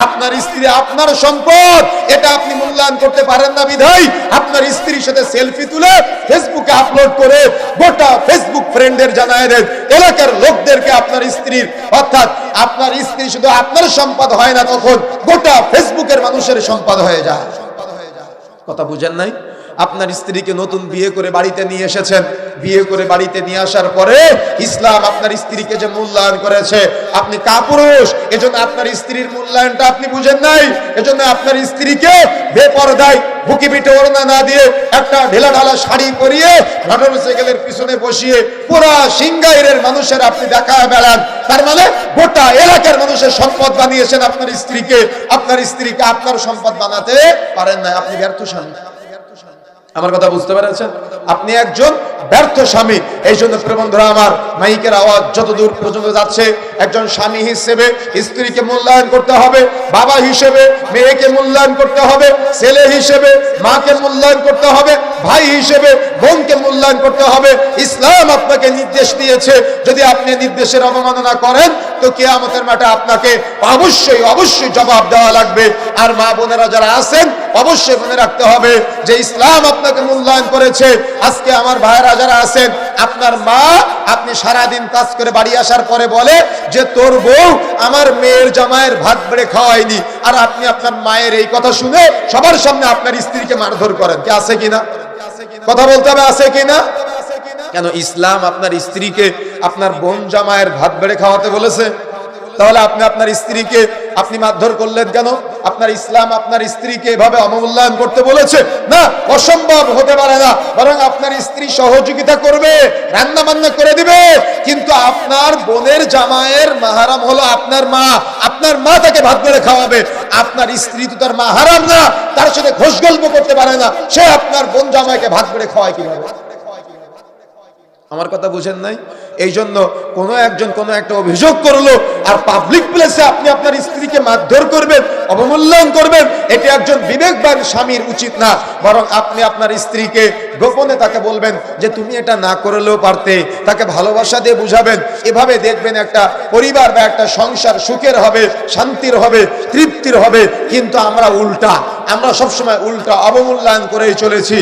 আপনার স্ত্রী আপনার সম্পদ, এটা আপনি মূল্যায়ন করতে পারেন না বিধাই আপনার স্ত্রীর সাথে সেলফি তুলে ফেসবুকে আপলোড করে গোটা ফেসবুক ফ্রেন্ডের জানায় দেন। এলাকার লোকদেরকে আপনার স্ত্রীর, অর্থাৎ আপনার স্ত্রী শুধু আপনার সম্পদ হয় না তখন গোটা ফেসবুকের মানুষের সম্পদ হয়ে যায়। কথা বুঝেন নাই? আপনার স্ত্রীকে নতুন বিয়ে করে বাড়িতে নিয়ে এসেছেন। বিয়ে করে বাড়িতে নিয়ে আসার পরে ইসলাম আপনার স্ত্রীকে যে মূল্যায়ন করেছে, আপনি কাপুরুষ। এজন্য আপনার স্ত্রীর মূল্যায়নটা আপনি বুঝেন নাই। এজন্য আপনার স্ত্রীকে বেপরদায় বুকি পিঠে ওড়না না দিয়ে একটা ঢেলা ঢালা শাড়ি পরিয়ে মোটরসাইকেলের পিছনে বসিয়ে পুরা সিংগাইরের মানুষের আপনি দেখা বেড়ান। তার মানে গোটা এলাকার মানুষের সম্পদ বানিয়েছেন আপনার স্ত্রীকে। আপনার স্ত্রীকে আপনার সম্পদ বানাতে পারেন না আপনি ব্যর্থ স্বামী আমার কথা বুঝতে পেরেছেন? আপনি একজন ব্যর্থ স্বামী। এই জন্য প্রেমন্ধরা আমার মাইকের আওয়াজ যতদূর পর্যন্ত যাচ্ছে একজন স্বামী হিসেবে স্ত্রীকে মূল্যায়ন করতে হবে, বাবা হিসেবে, মেয়েকে মূল্যায়ন করতে হবে, ছেলে হিসেবে, মাকে মূল্যায়ন করতে হবে, ভাই হিসেবে, বোনকে মূল্যায়ন করতে হবে। ইসলাম আপনাকে নির্দেশ দিয়েছে, যদি আপনি নির্দেশের অবমাননা করেন, তো কেয়ামতের মাঠে আপনাকে অবশ্যই অবশ্যই জবাব দেওয়া লাগবে। আর মা বোনেরা যারা আছেন, অবশ্যই মনে রাখতে হবে যে ইসলাম আপনাকে মূল্যায়ন করেছে। আজকে আমার ভাইয়েরা যারা আছেন আপনার মা আপনি সারাদিন কাজ করে বাড়ি আসার পরে বলে যে, তোর বউ আমার মেয়ের জামাইয়ের ভাত বেড়ে খাওয়ায়নি। আর আপনি আপনার মায়ের এই কথা শুনে সবার সামনে আপনার স্ত্রীকে মারধর করেন। কি আছে কিনা? কথা বলতে হবে, আছে কিনা? কেন ইসলাম আপনার স্ত্রীকে আপনার বোন জামাইয়ের ভাত বেড়ে খাওয়াতে বলেছে? তাহলে আপনি আপনার স্ত্রীকে আপনি মারধর করলেন কেন? আপনার ইসলাম আপনার স্ত্রীকে এভাবে অবমূল্যায়ন করতে বলেছে? না, অসম্ভব হতে পারে না। বরং আপনার স্ত্রী সহযোগিতা করবে রান্না বান্না করে দিবে। কিন্তু আপনার বোনের জামাইয়ের মাহারাম হলো আপনার মা। আপনার মা তাকে ভাত করে খাওয়াবে। আপনার স্ত্রী তো তার মাহারাম না, তার সাথে ঘোষ গল্প করতে পারে না। সে আপনার বোন জামাইকে ভাত করে খাওয়ায় কীভাবে? আমার কথা বুঝেন নাই? এই জন্য কোনো একজন কোনো একটা অভিযোগ করল আর পাবলিক প্লেসে আপনি আপনার স্ত্রীকে মারধর করবেন, অবমূল্যায়ন করবেন, এটি একজন বিবেকবান স্বামীর উচিত না। বরং আপনি আপনার স্ত্রীকে গোপনে তাকে বলবেন যে তুমি এটা না করলেও পারতে, তাকে ভালোবাসা দিয়ে বুঝাবেন। এভাবে দেখবেন একটা পরিবার বা একটা সংসার সুখের হবে, শান্তির হবে, তৃপ্তির হবে। কিন্তু আমরা উল্টা, আমরা সবসময় উল্টা, অবমূল্যায়ন করেই চলেছি।